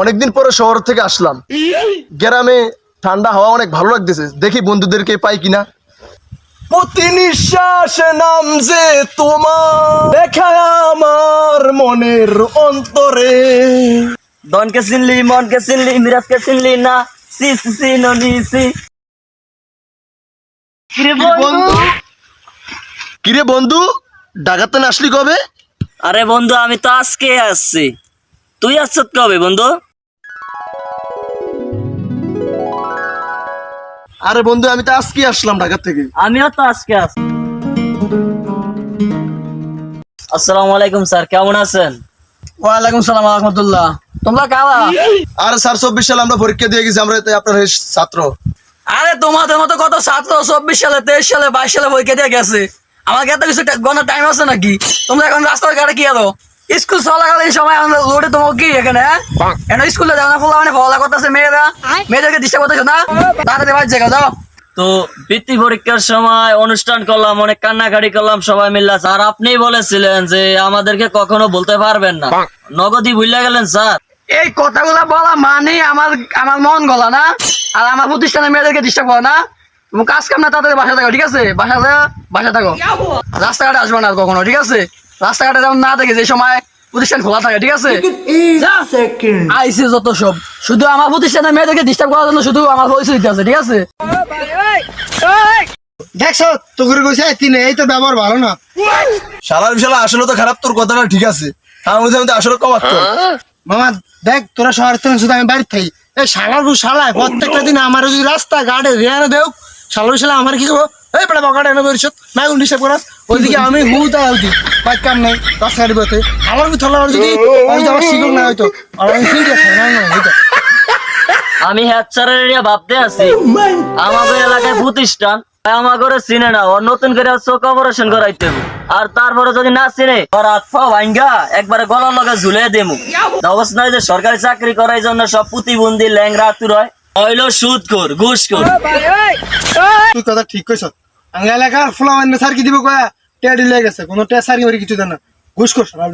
অনেকদিন পরে শহর থেকে আসলাম। গ্রামে ঠান্ডা হাওয়া অনেক ভালো লাগতেছে। দেখি বন্ধুদেরকে পাই কিনা। প্রতি নিঃশ্বাসে নাম যে তোমার দেখা আমার মনের অন্তরে। ডনকে চিনলি মনকে চিনলি মিরাজকে চিনলি না সি সি সি ননি সি। কিরে বন্ধু? কিরে বন্ধু? ডাকাতে না আসলি কবে? আরে বন্ধু আমি তো আজকে আসছি। তুই আসছ কবে বন্ধু? আরে বন্ধু আমি তো আজকে আসলাম ঢাকা থেকে। আমিও তো আজকে আসছি আসসালামু আলাইকুম স্যার কেমন আছেন? ওয়ালাইকুম সালাম রহমতুল্লাহ। তোমরা কারা? আর স্যার চব্বিশ সালে আমরা পরীক্ষা দিয়ে গেছি আমরা তো আপনার ছাত্র। আরে তোমাদের মতো কত ছাত্র চব্বিশ সালে তেইশ সালে বাইশ সালে পরীক্ষা দিয়ে গেছে? আমাকে এত কিছু গণার টাইম আছে নাকি? তোমরা এখন রাস্তার ঘাটে কি আরও স্কুল চলাকালীন সময় আমরা রোডে তোমাকে কি এখানে হ্যাঁ? এখন স্কুলে যাও না ফলা মানে ফলা করতেছে মেয়েরা। মেয়েদেরকে ডিস্টার্ব করতেছো না? তাড়াতাড়ি বাড়ি জায়গা যাও। তো বৃত্তি পরীক্ষার সময় অনুষ্ঠান করলাম অনেক কান্নাকাটি করলাম সবাই মিল্লা স্যার আপনি বলেছিলেন যে আমাদেরকে কখনো বলতে পারবেন না। নগদই ভুলে গেলেন স্যার। এই কথাগুলো বলা মানে আমার আমার মন গলা না আর আমার প্রতিষ্ঠানের মেয়েদেরকে ডিস্টার্ব করা না। তুমি কাজ কাম না তাদের বাসা থাকো ঠিক আছে? বাসা বাসা থাকো। রাস্তাঘাটে আসবে না কখনো ঠিক আছে? রাস্তাঘাটে যেমন না থাকে যে সময় প্রতিষ্ঠান খোলা থাকে ঠিক আছে? আইসি যত সব। শুধু আমার প্রতিষ্ঠানের মেয়েদেরকে ডিস্টার্ব করার জন্য শুধু আমার পরিচয় দিতে আছে ঠিক আছে? দেখছ তো করে কইছে তিন এই তো ব্যবহার ভালো না। শালার বিশালা আসলে তো খারাপ তোর কথাটা ঠিক আছে। তার মধ্যে আমি আসলে কমাত মামা দেখ তোরা শহর থেকে শুধু আমি বাড়িতে থাকি। এই শালার গু শালায় প্রত্যেকটা দিন আমার যদি রাস্তা দেও শালার শালা আমার কি করব এই পেড়া বকাটা এনে বেরিয়েছ না উনি হিসাব করাস। ওইদিকে আমি হু তা হইতি বাইক কাম নাই রাস্তা গাড়ি বসে আমার থলা যদি আমি তো আমার শিখুক না হয়তো আর আমি ঠিক আছে না না হইতো। আমি হ্যাচারের এরিয়া ভাবতে আছি আমাদের এলাকায় প্রতিষ্ঠান আমাকে চিনে না ওর নতুন করে চোখ অপারেশন করাইতে আর তারপরে যদি না চিনে ওর হাত পা ভাঙ্গা একবারে গলার লগে ঝুলে দেবো। অবস্থা যে সরকারি চাকরি করার জন্য সব প্রতিবন্ধী ল্যাংরা আতুর হয় হইল সুদ কর ঘুষ কর তুই কথা ঠিক কইছ আঙ্গা এলাকার ফুলা মানে স্যার কি দিব কয়া টেডি লেগে গেছে কোনো টেসারি করে কিছু দেন। না ঘুষ কর শালার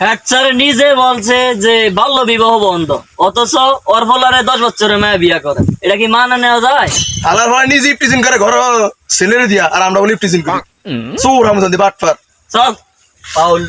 হ্যাচার নিজে বলছে যে বাল্য বিবাহ বন্ধ অথচ ওর ফলারে দশ বছরের মেয়ে বিয়া করে। এটা কি মানে নেওয়া যায়? শালার ভাই নিজে ইপটিজিং করে ঘর ছেলেরে দিয়া আর আমরা বলি ইপটিজিং করি। চোর আমাদের বাটপার। চল পাউল